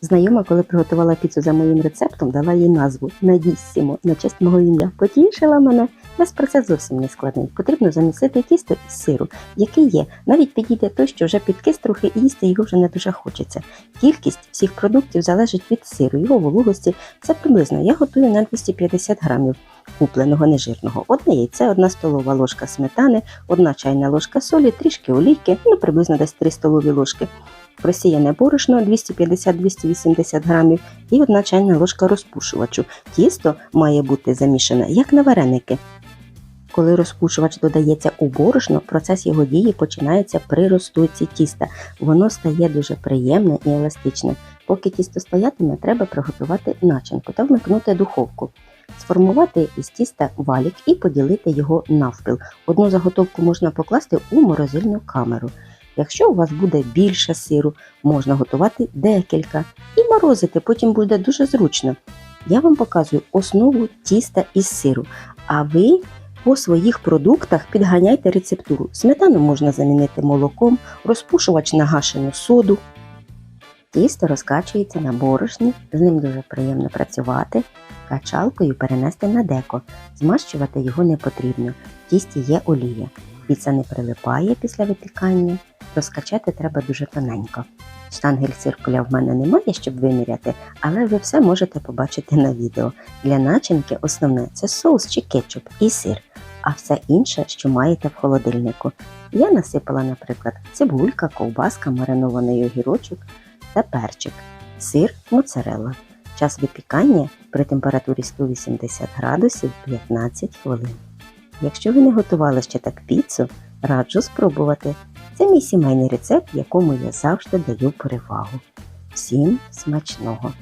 Знайома, коли приготувала піцу за моїм рецептом, дала їй назву Надіссімо на честь мого ім'я. Потішила мене. Весь процес зовсім не складний. Потрібно замісити тісто із сиру, який є. Навіть підійде той, що вже підкис трохи і їсти його вже не дуже хочеться. Кількість всіх продуктів залежить від сиру, його вологості. Це приблизно. Я готую на 250 грамів купленого нежирного. Одне яйце, одна столова ложка сметани, одна чайна ложка солі, трішки олійки, ну приблизно десь 3 столові ложки. Просіяне борошно 250-280 грамів і одна чайна ложка розпушувачу. Тісто має бути замішане як на вареники. Коли розпушувач додається у борошно, процес його дії починається при розтойці тіста. Воно стає дуже приємне і еластичне. Поки тісто стоятиме, треба приготувати начинку та вмикнути духовку. Сформувати із тіста валік і поділити його навпіл. Одну заготовку можна покласти у морозильну камеру. Якщо у вас буде більше сиру, можна готувати декілька і морозити, потім буде дуже зручно. Я вам показую основу тіста із сиру, а ви по своїх продуктах підганяйте рецептуру. Сметану можна замінити молоком, розпушувач на гашену соду. Тісто розкачується на борошні, з ним дуже приємно працювати. Качалкою перенести на деко. Змащувати його не потрібно. В тісті є олія. Піца не прилипає після випікання. Розкачати треба дуже тоненько. Штангель циркуля в мене немає, щоб виміряти, але ви все можете побачити на відео. Для начинки основне це соус чи кетчуп і сир, а все інше, що маєте в холодильнику. Я насипала, наприклад, цибулька, ковбаска, маринований огірочок та перчик, сир, моцарелла. Час випікання при температурі 180 градусів 15 хвилин. Якщо ви не готували ще так піцу, раджу спробувати. Це мій сімейний рецепт, якому я завжди даю перевагу. Всім смачного!